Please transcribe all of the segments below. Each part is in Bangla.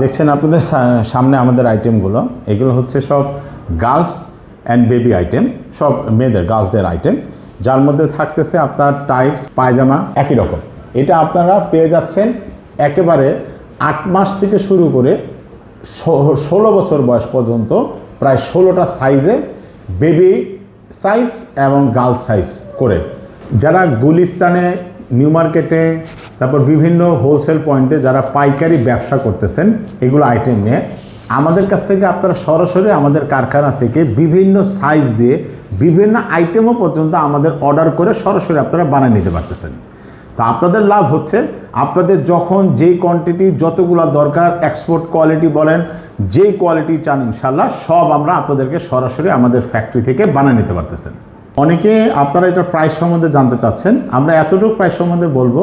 দেখছেন আপনাদের সামনে আমাদের আইটেমগুলো এগুলো হচ্ছে সব গার্লস অ্যান্ড বেবি আইটেম সব মেয়েদের গার্লসদের আইটেম যার মধ্যে থাকতেছে আপনার টাইটস পায়জামা, একই রকম। এটা আপনারা পেয়ে যাচ্ছেন একেবারে আট মাস থেকে শুরু করে ষোলো বছর বয়স পর্যন্ত প্রায় ষোলোটা সাইজে বেবি সাইজ এবং গার্লস সাইজ করে। যারা গুলিস্তানে, নিউ মার্কেটে তারপর বিভিন্ন হোলসেল পয়েন্টে যারা পাইকারি ব্যবসা করতেছেন, এগুলো আইটেম নিয়ে, আমাদের কাছ থেকে আপনারা সরাসরি আমাদের কারখানা থেকে বিভিন্ন সাইজ দিয়ে বিভিন্ন আইটেমও পর্যন্ত আমাদের অর্ডার করে সরাসরি আপনারা বানিয়ে নিতে পারতেছেন। তা আপনাদের লাভ হচ্ছে, আপনাদের যখন যেই কোয়ান্টিটি যতগুলো দরকার এক্সপোর্ট কোয়ালিটি বলেন যেই কোয়ালিটি চান ইনশাল্লাহ সব আমরা আপনাদেরকে সরাসরি আমাদের ফ্যাক্টরি থেকে বানিয়ে নিতে পারতেছেন। অনেকে আপনারা এটা প্রাইস সম্বন্ধে জানতে চাচ্ছেন। আমরা এতটুকু প্রাইস সম্বন্ধে বলব,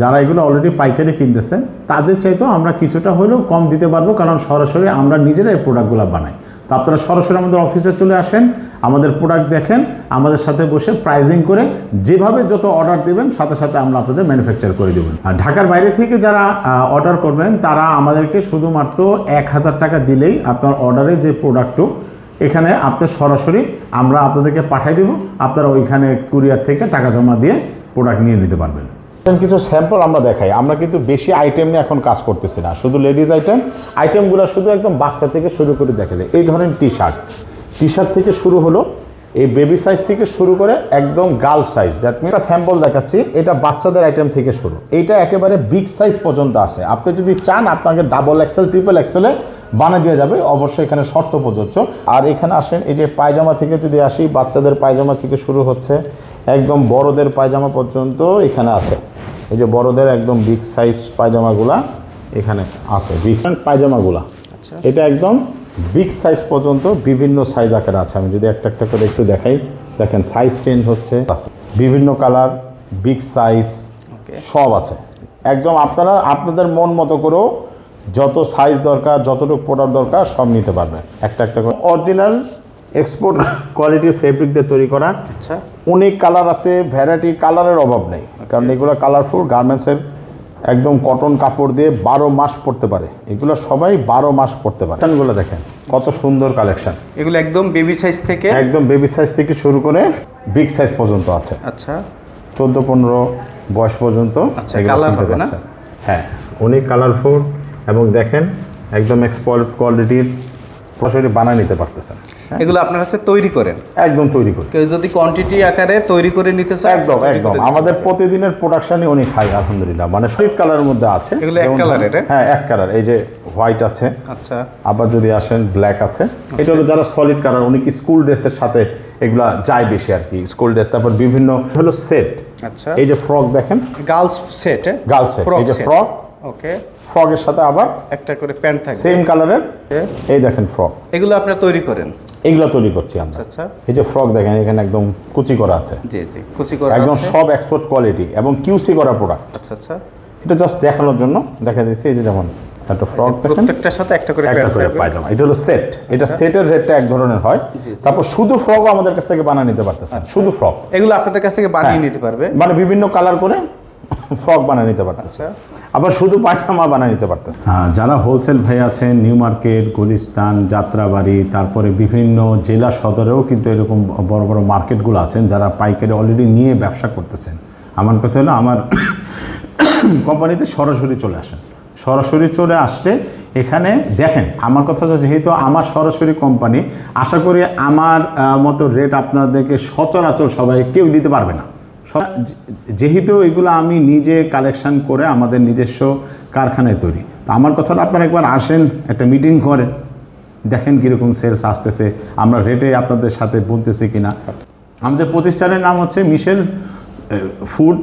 যারা এগুলো অলরেডি পাইকারি কিনতেছেন, তাদের চাইতেও আমরা কিছুটা হলেও কম দিতে পারব, কারণ সরাসরি আমরা নিজেরা এই প্রোডাক্টগুলো বানাই। তো আপনারা সরাসরি আমাদের অফিসে চলে আসেন, আমাদের প্রোডাক্ট দেখেন, আমাদের সাথে বসে প্রাইজিং করে যেভাবে যত অর্ডার দেবেন, সাথে সাথে আমরা আপনাদের ম্যানুফ্যাকচার করে দেবেন আর ঢাকার বাইরে থেকে যারা অর্ডার করবেন, তারা আমাদেরকে শুধুমাত্র এক হাজার টাকা দিলেই আপনার অর্ডারে যে প্রোডাক্টটু এখানে আপনি সরাসরি আমরা আপনাদেরকে পাঠিয়ে দেব। আপনারা ওইখানে কুরিয়ার থেকে টাকা জমা দিয়ে প্রোডাক্ট নিয়ে নিতে পারবেন। কিছু স্যাম্পল আমরা দেখাই। আমরা কিন্তু বেশি আইটেম নিয়ে এখন কাজ করতেছি না। শুধু লেডিস আইটেম আইটেমগুলো শুধু একদম বাচ্চা থেকে শুরু করে দেখা যায় এই ধরনের টি শার্ট টি শার্ট থেকে শুরু হলো এই বেবি সাইজ থেকে শুরু করে একদম গার্ল সাইজ দ্যাট মিন একটা স্যাম্পল দেখাচ্ছি এটা বাচ্চাদের আইটেম থেকে শুরু। এইটা একেবারে বিগ সাইজ পর্যন্ত আছে। আপনি যদি চান আপনাকে ডাবল এক্সেল ট্রিপল এক্সেলে বানিয়ে দেওয়া যাবে। অবশ্যই এখানে শর্ত প্রযোজ্য। আর এখানে আসেন এই যে পায়জামা থেকে যদি আসি বাচ্চাদের পায়জামা থেকে শুরু হচ্ছে একদম বড়দের পায়জামা পর্যন্ত এখানে আছে। এই যে বড়দের একদম বিগ সাইজ পায়জামাগুলা এখানে আছে। বিগ সাইজ পায়জামাগুলা। আচ্ছা। এটা একদম বিগ সাইজ পর্যন্ত বিভিন্ন সাইজ আকারে আছে। আমি যদি একটা একটা করে একটু দেখাই দেখেন সাইজ চেঞ্জ হচ্ছে বিভিন্ন কালার বিগ সাইজ সব আছে। একদম আপনারা আপনাদের মন মতো করেও যত সাইজ দরকার যতটুকু প্রোডাক্ট দরকার সব নিতে পারবেন একটা একটা করে। অরিজিনাল এক্সপোর্ট কোয়ালিটির ফেব্রিক দিয়ে তৈরি করা। আচ্ছা। অনেক কালার আছে ভ্যারাইটি কালারের অভাব নেই। কারণ এগুলো কালারফুল গার্মেন্টসের একদম কটন কাপড় দিয়ে বারো মাস পরতে পারে। এগুলো সবাই বারো মাস পরতে পারে। কালেকশনগুলো দেখেন। কত সুন্দর কালেকশন। এগুলো একদম বেবি সাইজ থেকে একদম বেবি সাইজ থেকে শুরু করে বিগ সাইজ পর্যন্ত আছে। আচ্ছা। চোদ্দ পনেরো বয়স পর্যন্ত আচ্ছা, এগুলো হবে না? হ্যাঁ অনেক কালারফুল এবং দেখেন একদম এক্সপোর্ট কোয়ালিটির সরাসরি বানিয়ে নিতে পারতেছেন। এগুলো আপনার কাছে তৈরি করেন? একদম তৈরি করি। কেউ যদি কোয়ান্টিটি আকারে তৈরি করে নিতে চায় একদম একদম। আমাদের প্রতিদিনের প্রোডাকশনই অনেক হাই আলহামদুলিল্লাহ। মানে সুইট কালারের মধ্যে আছে। এগুলো এক যেমন হ্যাঁ? এক কালার এই যে হোয়াইট আছে আচ্ছা। আবার যদি আসেন ব্ল্যাক আছে এটা হলো যারা সলিড কালার অনেক স্কুল ড্রেসের সাথে এগুলা যায় বেশি আর কি? স্কুল ড্রেস তারপর বিভিন্ন হলো সেট আচ্ছা। এই যে ফ্রক দেখেন। গার্লস সেট গার্লস সেট এই যে ফ্রক ওকে ফ্রকের সাথে আবার একটা করে প্যান্ট থাকবে। সেম কালারের। এই দেখেন ফ্রক এগুলো আপনারা তৈরি করেন? এইগুলো তৈরি করছি আমরা। আচ্ছা এই যে ফ্রক দেখেন এখানে একদম কুচি করা আছে। জি জি কুচি করা একদম সব এক্সপোর্ট কোয়ালিটি এবং কিউসি করা প্রোডাক্ট আচ্ছা আচ্ছা। এটা জাস্ট দেখানোর জন্য দেখা দিচ্ছি এই যে যেমন একটা ফ্রক প্রত্যেকটার সাথে একটা করে একটা করে পায়জামা। এটা হলো সেট এটা আচ্ছা। সেটের রেটটা এক ধরনের হয়। তারপর শুধু ফ্রকও আমাদের কাছ থেকে বানিয়ে নিতে পারতেছেন শুধু ফ্রক এগুলো আপনাদের কাছ থেকে বানিয়ে হ্যাঁ। নিতে পারবে? মানে বিভিন্ন কালার করে ফ্রক বানিয়ে নিতে পারতেছে। আবার শুধু পায়জামা বানিয়ে নিতে পারতেছে। হ্যাঁ যারা হোলসেল ভাই আছেন নিউ মার্কেট গুলিস্তান, যাত্রাবাড়ি, তারপরে বিভিন্ন জেলা সদরেও কিন্তু এরকম বড় বড় মার্কেটগুলো আছেন যারা পাইকারি অলরেডি নিয়ে ব্যবসা করতেছেন। আমার কথা হলো আমার কোম্পানিতে সরাসরি চলে আসেন। সরাসরি চলে আসলে এখানে দেখেন, আমার কথা হচ্ছে যেহেতু আমার সরাসরি কোম্পানি, আশা করি আমার মতো রেট আপনাদেরকে সচরাচর সবাই কেউ দিতে পারবে না। যেহেতু এগুলো আমি নিজে কালেকশন করে আমাদের নিজস্ব কারখানায় তৈরি। তো আমার কথাটা আপনারা একবার আসেন, একটা মিটিং করেন, দেখেন কীরকম সেলস আসতেছে, আমরা রেটে আপনাদের সাথে বলতেছি কিনা। আমাদের প্রতিষ্ঠানের নাম হচ্ছে মিশেল ফুড